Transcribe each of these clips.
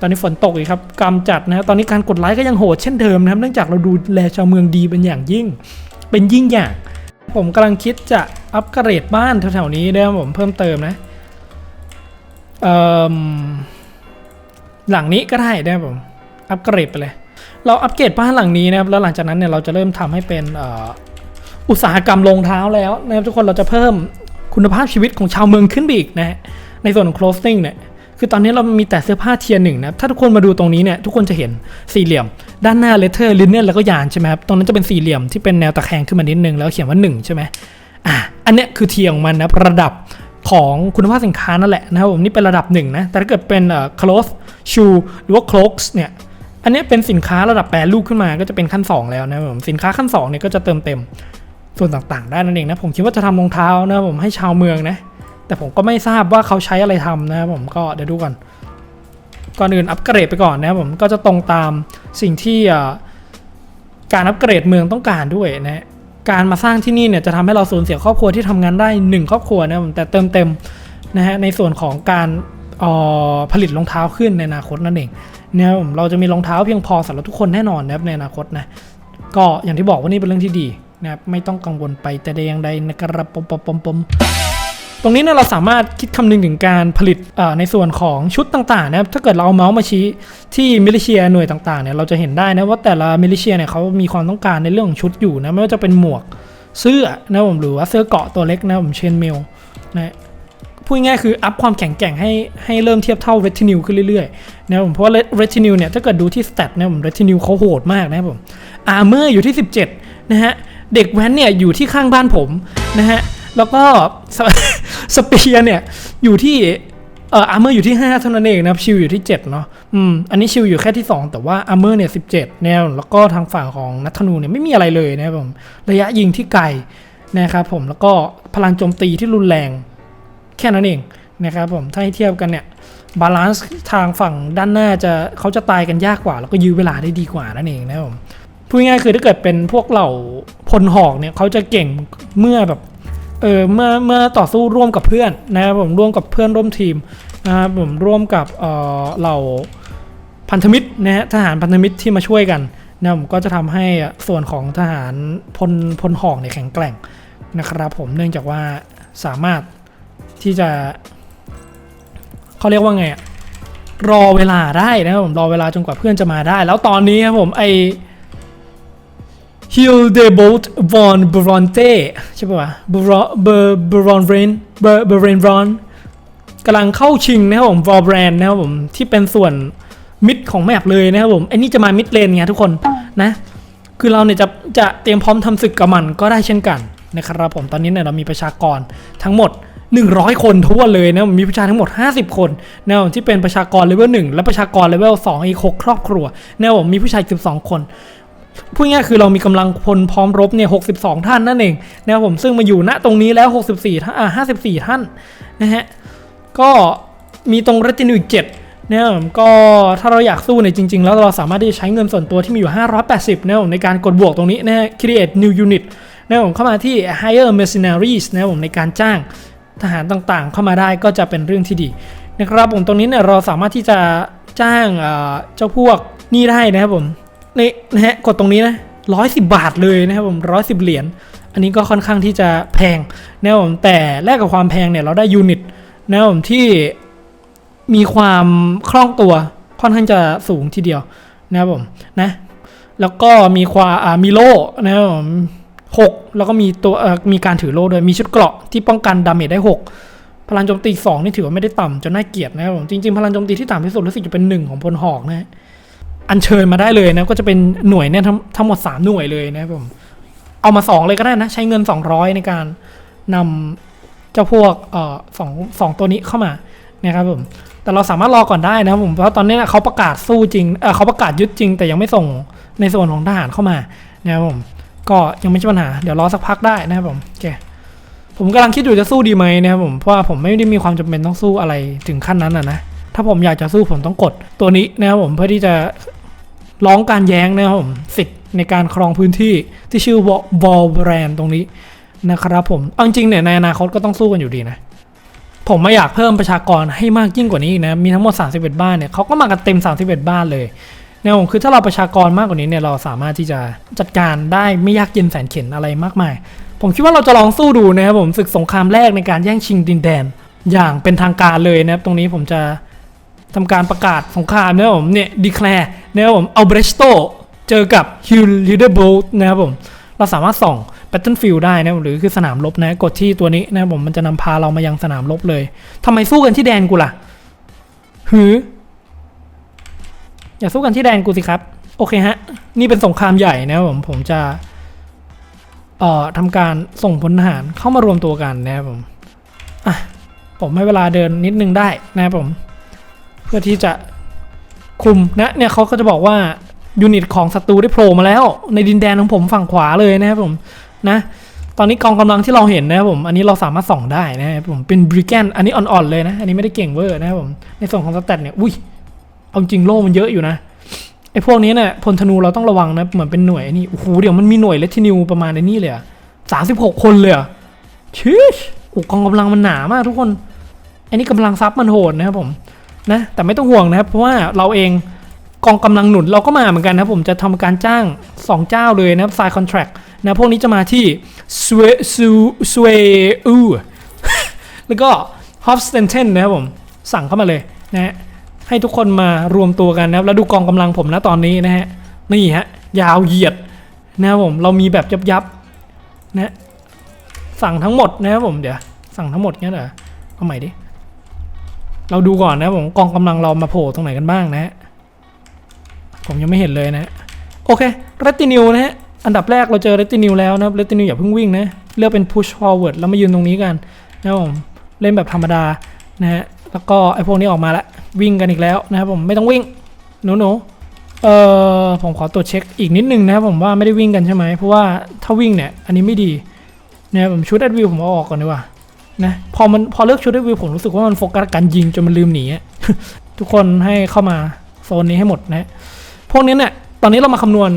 ตอนนี้ฝนตกอีกครับกำจัดนะฮะตอนนี้การกดไลค์ก็ยังโหดเช่นเดิมนะครับเนื่องจากเราดูแลชาวเมืองดีเป็นอย่างยิ่ง เป็นยิ่งอย่าง ผมกำลังคิดจะอัปเกรดบ้านแถวๆนี้นะครับผมเพิ่มเติมนะหลังนี้ก็ได้นะครับผมอัปเกรดไปเลย เราอัปเกรดบ้านหลังนี้นะครับแล้วหลังจากนั้นเนี่ยเราจะเริ่มทำให้เป็นอ,อุตสาหกรรมรองเท้าแล้วนะครับทุกคนเราจะเพิ่มคุณภาพชีวิตของชาวเมืองขึ้นไปอีกนะฮะในส่วนของ clothing เนี่ย คือตอนนี้เรามีแต่เสื้อผ้าเทียร์หนึ่งนะถ้าทุกคนมาดูตรงนี้เนี่ยทุกคนจะเห็นสี่เหลี่ยม ด้านหน้าเลเทอร์ลินเนนแล้วก็ยานใช่ไหมครับตรงนั้นจะเป็นสี่เหลี่ยมที่เป็นแนวตะแคงขึ้นมานิดนึงแล้วเขียนว่า1ใช่ไหมอะอันเนี้ยคือเทียร์ของมันนะระดับของคุณภาพสินค้านั่นแหละนะครับผมนี่เป็นระดับหนึ่งนะแต่ถ้าเกิดเป็นเอ่อ clothes shoe หรือว่า cloaks เนี่ยอันเนี้ยเป็นสินค้าระดับแปรรูปขึ้นมาก็จะเป็นขั้น 2 แล้วนะผมสินค้าขั้น2เนี่ยก็จะเติมเต็มส่วนต่างๆ ได้นั่นเองนะผมคิดว่าจะทำรองเท้านะผมให้ชาวเมืองนะ แต่ผมก็ไม่ทราบว่าเขาใช้อะไรทำนะครับผมก็เดี๋ยวดูก่อน ก่อนอื่นอัปเกรดไปก่อนนะครับผมก็จะตรงตามสิ่งที่การอัปเกรดเมืองต้องการด้วยนะการมาสร้างที่นี่เนี่ยจะทำให้เราสูญเสียครอบครัวที่ทำงานได้ 1 ครอบครัวนะครับผมแต่เติมเต็มนะฮะในส่วนของการออผลิตรองเท้าขึ้นในอนาคตนั่นเองเนะครับผมเราจะมีรองเท้าเพียงพอสำหรับทุกคนแน่นอนนะครับในอนาคตนะก็อย่างที่บอกว่านี่เป็นเรื่องที่ดีนะครับไม่ต้องกังวลไปแต่ใดอย่างใดนะครับปมปมปมปม ตรงนี้เนี่ยเราสามารถคิดคำนึงถึงการผลิตในส่วนของชุดต่างๆนะครับถ้าเกิดเราเอาเมาส์มาชี้ที่มิลิเชียหน่วยต่างๆเนี่ยเราจะเห็นได้นะว่าแต่ละมิลิเชียเนี่ยเขามีความต้องการในเรื่องของชุดอยู่นะไม่ว่าจะเป็นหมวกเสื้อนะผมหรือว่าเสื้อเกาะตัวเล็กนะผมเชนเมลนะพูดง่ายๆคืออัพความแข็งแกร่งให้ให้เริ่มเทียบเท่าเรตินิวขึ้นเรื่อยๆนะผมเพราะว่าเรตินิวเนี่ยถ้าเกิดดูที่สเตตนะผมเรตินิวเขาโหดมากนะผมอาร์เมอร์อยู่ที่ 17 นะฮะ เด็กแว้นเนี่ยอยู่ที่ข้างบ้านผมนะฮะ แล้วก็สเปียร์เนี่ยอยู่ที่เอ่ออาร์เมอร์อยู่ที่ 5 เท่านั้นเองนะครับชิลอยู่ที่ 7 เนาะอืมอันนี้ชิลอยู่แค่ที่ 2 แต่ว่าอาร์เมอร์เนี่ย17แนวแล้วก็ทางฝั่งของนัทธนูเนี่ยไม่มีอะไรเลยนะครับผมระยะยิงที่ไกลนะครับผมแล้วก็พลังโจมตีที่รุนแรงแค่นั้นเองนะครับผมถ้าให้เทียบกันเนี่ยบาลานซ์ทางฝั่งด้านหน้าจะเขาจะตายกันยากกว่า แล้วก็ยื้อเวลาได้ดีกว่านั่นเองนะครับผมพูดง่ายคือถ้าเกิดเป็นพวกเหล่าพลหอกเนี่ยเขาจะเก่งเมื่อแบบ เออเมื่อเมื่อต่อสู้ร่วมกับเพื่อนนะครับผมร่วมกับเพื่อนร่วมทีมนะครับผมร่วมกับเออเหล่าพันธมิตรนะฮะทหารพันธมิตรที่มาช่วยกันนะผมก็จะทำให้ส่วนของทหารพลพลหอกเนี่ยแข็งแกร่งนะครับผมเนื่องจากว่าสามารถที่จะเขาเรียกว่าไงอะรอเวลาได้นะครับผมรอเวลาจนกว่าเพื่อนจะมาได้ แล้วตอนนี้ครับผมไอ ฮิลเดโบลต์วอนบรอนเต้ใช่ป่ะบรอนเบอร์บรอนเรนเบอร์เบร์เรนบรอนกำลังเข้าชิงนะครับผมวอลแบรนด์นะครับผมที่เป็นส่วนมิดของแมปเลยนะครับผมไอ้นี่จะมามิดเลนไงทุกคนนะ คือเราเนี่ยจะจะเตรียมพร้อมทำศึกกับมันก็ได้เช่นกันนะครับผมตอนนี้เนี่ยเรามีประชากรทั้งหมด 100 คนทั่วเลยนะมีประชาทั้งหมด 50 คนนะที่เป็นประชากรเลเวล1และประชากรเลเวล2อีก6ครอบครัวนะผมมีผู้ชาย12 คน พูดง่ายคือเรามีกำลังพลพร้อมรบเนี่ย62ท่านนั่นเองนะครับผมซึ่งมาอยู่ณตรงนี้แล้ว 64ท่านอ่า54 ท่านนะฮะก็มีตรงเรตินิวอีก7นะครับผมก็ถ้าเราอยากสู้เนี่ยจริง ๆ แล้วเราสามารถที่จะใช้เงินส่วนตัวที่มีอยู่ 580นะครับผมในการกดบวกตรงนี้นะฮะ create new unit นะครับผมเข้ามาที่ hire mercenaries นะผมในการจ้างทหารต่างๆ เข้ามาได้ก็จะเป็นเรื่องที่ดีนะครับผมตรงนี้เนี่ยเราสามารถที่จะจ้างอ่อเจ้าพวกนี่ได้นะครับผม นี่นะฮะกดตรงนี้นะร้อยสิบาทเลยนะครับผมร้อยสิบเหรียญอันนี้ก็ค่อนข้างที่จะแพงนะครับผมแต่แลกกับความแพงเนี่ยเราได้ยูนิตนะครับผมที่มีความคล่องตัวค่อนข้างจะสูงทีเดียวนะครับผมนะแล้วก็มีความมีโล่นะครับผมหกแล้วก็มีตัวมีการถือโล่ด้วยมีชุดเกราะที่ป้องกันดาเมจได้หกพลังโจมตีสองนี่ถือว่าไม่ได้ต่ำจนน่าเกลียดนะครับผมจริงๆ พลังโจมตีที่ต่ำที่สุดรู้สึกจะเป็นหนึ่งของพลหอกนะฮะ อัญเชิญมาได้เลยนะก็จะเป็นหน่วยเนี่ยทั้งทั้งหมด 3 หน่วยเลยนะผมเอามา 2 เลยก็ได้นะ ใช้เงิน 200 ในการนำเจ้าพวกเอ่อสองสองตัวนี้เข้ามานะครับผมแต่เราสามารถรอก่อนได้นะครับผมเพราะตอนนี้เขาประกาศสู้จริงเออเขาประกาศยึดจริง แต่ยังไม่ส่งในส่วนของทหารเข้ามานะครับผมก็ยังไม่ใช่ปัญหาเดี๋ยวรอสักพักได้นะครับผมโอเคผมกำลังคิดอยู่จะสู้ดีไหมนะครับผมเพราะว่าผมไม่ได้มีความจำเป็นต้องสู้อะไรถึงขั้นนั้นอะนะ ถ้าผมอยากจะสู้ผมต้องกดตัวนี้นะครับผมเพื่อที่จะร้องการแย้งนะครับผมสิทธิ์ในการครองพื้นที่ที่ชื่อวอลแบรนตรงนี้นะครับผมเอาจริงเนี่ยในอนาคตก็ต้องสู้กันอยู่ดีนะผมไม่อยากเพิ่มประชากรให้มากยิ่งกว่านี้นะ มีทั้งหมด 31 บ้านเนี่ยเขาก็มากันเต็ม 31 บ้านเลยเนี่ยผมคือถ้าเราประชากรมากกว่านี้เนี่ยเราสามารถที่จะจัดการได้ไม่ยากเย็นแสนเข็ญอะไรมากมาย ผมคิดว่าเราจะลองสู้ดูนะครับผมศึกสงครามแรกในการแย่งชิงดินแดน อย่างเป็นทางการเลยนะครับตรงนี้ผมจะ ทำการประกาศสงครามนะครับผมเนี่ยดีแคลร์นะครับผมเอาเบรสโตเจอกับฮิลลิเดอร์โบลนะครับผมเราสามารถส่อง Battlefield ได้นะหรือคือสนามรบนะกดที่ตัวนี้นะครับผมมันจะนำพาเรามายังสนามรบเลยทำไมสู้กันที่แดนกูล่ะหือ อย่าสู้กันที่แดนกูสิครับ โอเคฮะ นี่เป็นสงครามใหญ่นะครับผมผมจะเอ่อทำการส่งพลทหารเข้ามารวมตัวกันนะครับผมอะผมให้เวลาเดินนิดนึงได้นะครับผม เพื่อที่จะคุมนะเนี่ยเขาก็จะบอกว่ายูนิตของศัตรูได้โผล่มาแล้ว ในดินแดนของผมฝั่งขวาเลยนะครับผมนะตอนนี้กองกำลังที่เราเห็นนะครับผม อันนี้เราสามารถส่องได้นะครับผมเป็นบริแกนอันนี้อ่อนๆเลยนะ อันนี้ไม่ได้เก่งเวอร์นะครับผมในส่วนของสแตทเนี่ยอุ้ยเอาจริงโล่มันเยอะอยู่นะไอ้พวกนี้เนี่ยพลธนูเราต้องระวังนะเหมือนเป็นหน่วยนี่โอ้โหเดี๋ยวมันมีหน่วยเลทินิวประมาณไอ้นี่เลยสามสิบหกคนเลยอะชิชโอ้กองกำลังมันหนามากทุกคน อันนี้กำลังซับมันโหดนะครับผม นะแต่ไม่ต้องห่วงนะครับ เพราะว่าเราเองกองกำลังหนุนเราก็มาเหมือนกันนะครับผมจะทำการจ้างสองเจ้าเลยนะครับ s ายคอนแท c t นะพวกนี้จะมาที่สเวซูสเวอูแล้วก็ฮอฟสเตนเทนนะครับผมสั่งเข้ามาเลยนะฮะให้ทุกคนมารวมตัวกันนะครับแล้วดูกองกำลังผมนะตอนนี้นะฮะนี่ฮะยาวเหยียดนะครับผมเรามีแบบยับยับนะสั่งทั้งหมดนะครับผมเดี๋ยวสั่งทั้งหมดเนี้ยเหรอเอาใหม่ดิ เราดูก่อนนะผมกองกำลังเรามาโผล่ตรงไหนกันบ้างนะฮะผมยังไม่เห็นเลยนะฮะโอเคเรตินิวนะฮะอันดับแรกเราเจอเรตินิวแล้วนะครับเรตินิวอย่าเพิ่งวิ่งนะเลือกเป็น push forward แล้วมายืนตรงนี้กันนะครับผมเล่นแบบธรรมดานะฮะแล้วก็ไอพวกนี้ออกมาละวิ่งกันอีกแล้วนะครับผมไม่ต้องวิ่งหนูหนูเอ่อผมขอตรวจเช็คอีกนิดนึงนะครับผมว่าไม่ได้วิ่งกันใช่ไหมเพราะว่าถ้าวิ่งเนี่ยอันนี้ไม่ดีนะครับผมชุดแอดวิวผมเอาออกก่อนดีกว่า นะพอมันพอเลือกชุดแอดวิวผมรู้สึกว่ามันโฟกัสการยิงจนมันลืมหนีอะทุกคนให้เข้ามาโซนนี้ให้หมดนะพวกนี้เนี่ยตอนนี้เรามาคำนวณ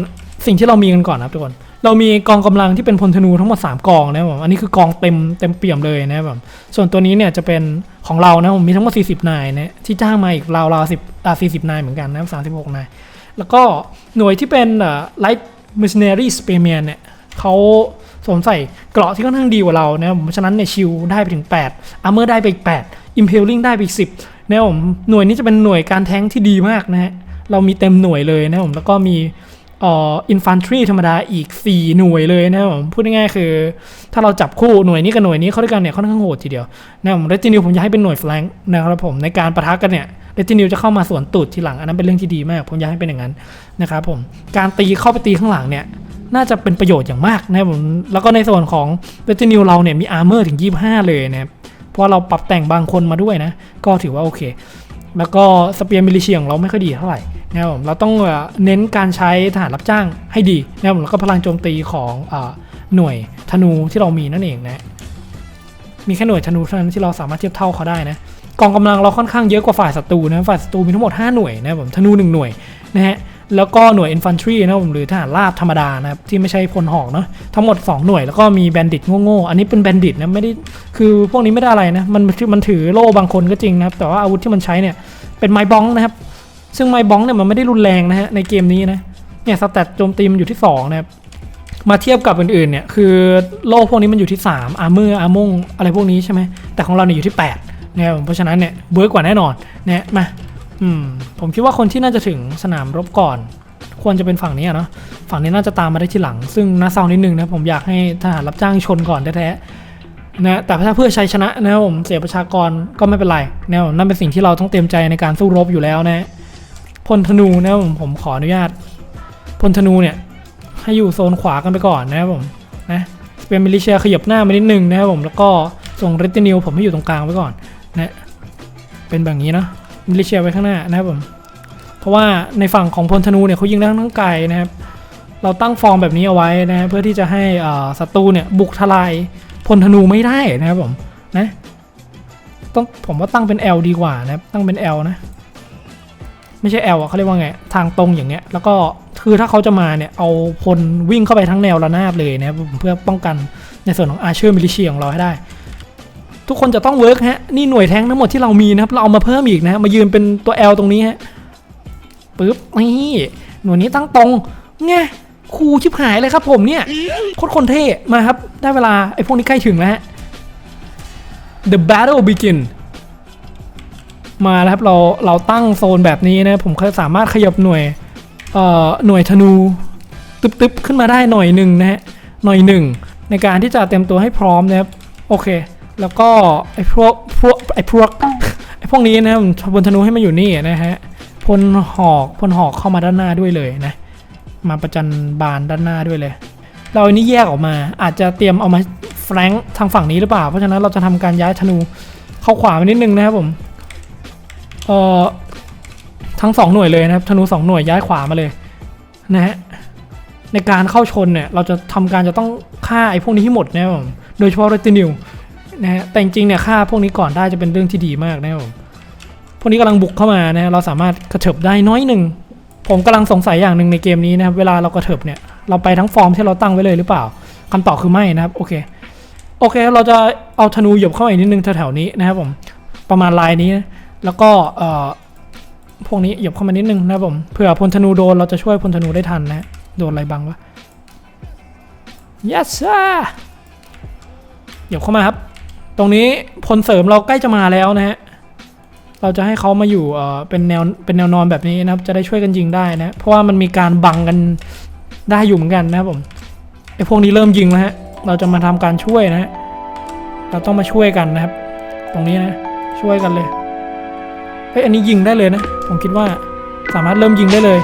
สิ่งที่เรามีกันก่อนนะครับทุกคนเรามีกองกำลังที่เป็นพลธนูทั้งหมด 3 กองนะครับผมอันนี้คือกองเต็มเต็มเปี่ยมเลยนะครับผมส่วนตัวนี้เนี่ยจะเป็นของเรานะผมมีทั้งหมด 40 นายนะที่จ้างมาอีกราวราวสิบอ่า40นายเหมือนกันนะครับ36นาย แล้วก็หน่วยที่เป็นไลท์มิชเนอรี่สเปเมียนเนี่ยเขา สวมใส่เกราะที่ค่อนข้างดีกว่าเรานะครับผมฉะนั้นเนี่ยชิลได้ไปถึง8อาร์เมอร์ได้ไปอีก8 Impaling ได้ไปอีก10นะครับผมหน่วยนี้จะเป็นหน่วยการแท้งที่ดีมากนะฮะเรามีเต็มหน่วยเลยนะครับผมแล้วก็มีอินฟันทรีธรรมดาอีก 4 หน่วยเลยนะครับผมพูดง่ายๆคือ ถ้าเราจับคู่หน่วยนี้กับหน่วยนี้เข้าด้วยกันเนี่ยค่อนข้างโหดทีเดียวนะครับผมเรตินิวผมอยากให้เป็นหน่วยแฟลงนะครับผมในการประทะกันเนี่ยเรตินิวจะเข้ามาสวนตูดทีหลังอันนั้นเป็นเรื่องที่ดีมาก ผมอยากให้เป็นอย่างนั้นนะครับผมการตีเข้าไปตีข้างหลังเนี่ย น่าจะเป็นประโยชน์อย่างมากนะครับผมแล้วก็ในส่วนของเรตินิวเราเนี่ยมีอาร์เมอร์ถึง 25 เลยนะครับเพราะาเราปรับแต่งบางคนมาด้วยนะ ก็ถือว่าโอเค แล้วก็สเปียร์มิลิเชียของเราไม่ค่อยดีเท่าไหร่นะครับผมเราต้องเน้นการใช้ทหารรับจ้างให้ดีนะครับผมแล้วก็พลังโจมตีของอหน่วยธนูที่เรามีนั่นเองนะมีแค่หน่วยธนูเท่านั้นที่เราสามารถเทียบเท่าเขาได้นะกองกำลังเราค่อนข้างเยอะกว่าฝ่ายศัตรูนะฝ่ายศัตรูมีทั้งหมด 5 หน่วยนะครับผมธนู 1 หน่วยนะฮะ แล้วก็หน่วย infantry นะผมหรือทหารราบธรรมดานะครับ ที่ไม่ใช่พลหอกเนาะทั้งหมด 2 หน่วยแล้วก็มีแบนดิตโง่ๆอันนี้เป็นแบนดิตนะไม่ได้คือพวกนี้ไม่ได้อะไรนะมันมันถือโล่บางคนก็จริงนะครับ แต่ว่าอาวุธที่มันใช้เนี่ยเป็นไม้บ้องนะครับ ซึ่งไม้บ้องเนี่ยมันไม่ได้รุนแรงนะฮะในเกมนี้นะเนี่ยสแตทโจมตีมันอยู่ที่2นะครับมาเทียบกับอื่นๆเนี่ยคือโล่พวกนี้มันอยู่ที่ 3 อาร์เมอร์อาร์มงอะไรพวกนี้ใช่ไหมแต่ของเราเนี่ยอยู่ที่8นะครับผมเพราะฉะนั้นเนี่ยเบิร์กกว่าแน่นอนนะมา อืมผมคิดว่าคนที่น่าจะถึงสนามรบก่อน ควรจะเป็นฝั่งนี้เนาะฝั่งนี้น่าจะตามมาได้ทีหลัง ซึ่งน่าเศร้านิดนึงนะผมอยากให้ทหารรับจ้างชนก่อนแท้ๆนะแต่ถ้าเพื่อชัยชนะนะผมเสียประชากรก็ไม่เป็นไรนะผมนั่นเป็นสิ่งที่เราต้องเตรียมใจในการสู้รบอยู่แล้วนะพลธนูนะผมผมขออนุญาตพลธนูเนี่ยให้อยู่โซนขวากันไปก่อนนะครับผมนะเป็นมิลิเชียขยับหน้ามานิดนึงนะครับผมแล้วก็ส่งเรตินิวผมให้อยู่ตรงกลางไว้ก่อนนะเป็นแบบนี้เนาะ มิลิเชียไว้ข้างหน้านะครับผมเพราะว่าในฝั่งของพลธนูเนี่ยเขายิงได้ทั้งไกลนะครับ เราตั้งฟอร์มแบบนี้เอาไว้นะเพื่อที่จะให้ศัตรูเนี่ยบุกทลายพลธนูไม่ได้นะครับผมนะต้องผมว่าตั้งเป็น L ดีกว่านะครับตั้งเป็น L นะ ไม่ใช่ L อะเขาเรียกว่าไงทางตรงอย่างเงี้ย แล้วก็คือถ้าเขาจะมาเนี่ยเอาพลวิ่งเข้าไปทั้งแนวระนาบเลยนะครับเพื่อป้องกันในส่วนของอาเชอร์มิลิเชียของเราให้ได้ ทุกคนจะต้องเวิร์กฮะ นี่หน่วยแทงทั้งหมดที่เรามีนะครับ เราเอามาเพิ่มอีกนะ มายืนเป็นตัว L ตรงนี้ฮะปึ๊บนี่หน่วยนี้ตั้งตรงไงครูชิบหายเลยครับผมเนี่ยโคตรคนเท่มาครับ ได้เวลาไอ้พวกนี้ใกล้ถึงแล้วฮะ The battle begin มาแล้วครับเราเราตั้งโซนแบบนี้นะ ผมสามารถขยับหน่วยเอ่อหน่วยธนูตึ๊บๆขึ้นมาได้หน่อยหนึ่งนะฮะหน่อยหนึ่งในการที่จะเตรียมตัวให้พร้อมนะครับโอเค แล้วก็ไอ้พวกพวกไอ้พวกไอ้พวกนี้นะครับบนธนูให้มาอยู่นี่นะฮะพลหอกพลหอกเข้ามาด้านหน้าด้วยเลยนะ มาประจันบานด้านหน้าด้วยเลย เราอันนี้แยกออกมา อาจจะเตรียมเอามาแฟรงค์ทางฝั่งนี้หรือเปล่า เพราะฉะนั้นเราจะทำการย้ายธนูเข้าขวามานิดนึงนะครับผมเอ่อทั้งสองหน่วยเลยนะครับธนูสองหน่วยย้ายขวามาเลยนะฮะในการเข้าชนเนี่ยเราจะทำการจะต้องฆ่าไอ้พวกนี้ให้หมดนะครับผมโดยเฉพาะเรตินิว นะฮะแต่จริงๆเนี่ยฆ่าพวกนี้ก่อนได้จะเป็นเรื่องที่ดีมากนะครับผมพวกนี้กำลังบุกเข้ามานะฮะเราสามารถกระเถิบได้น้อยหนึ่งผมกำลังสงสัยอย่างหนึ่งในเกมนี้นะครับเวลาเรากระเถิบเนี่ยเราไปทั้งฟอร์มที่เราตั้งไว้เลยหรือเปล่าคำตอบคือไม่นะครับโอเคโอเค เราจะเอาธนูหยบเข้ามาอีกนิดนึงแถวๆนี้นะครับผมประมาณลายนี้ แล้วก็เอ่อพวกนี้หยบเข้ามานิดนึงนะครับผมเผื่อพลธนูโดนเราจะช่วยพลธนูได้ทันนะโดนอะไรบ้างวะ yes sir หยียบเข้ามาครับ ตรงนี้พลเสริมเราใกล้จะมาแล้วนะฮะ เราจะให้เขามาอยู่เอ่อเป็นแนวเป็นแนวนอนแบบนี้นะครับ จะได้ช่วยกันยิงได้นะ เพราะว่ามันมีการบังกันได้อยู่เหมือนกันนะครับผมไอ้พวกนี้เริ่มยิงแล้วฮะ เราจะมาทำการช่วยนะฮะ เราต้องมาช่วยกันนะครับ ตรงนี้นะ ช่วยกันเลย เฮ้ย อันนี้ยิงได้เลยนะ ผมคิดว่าสามารถเริ่มยิงได้เลย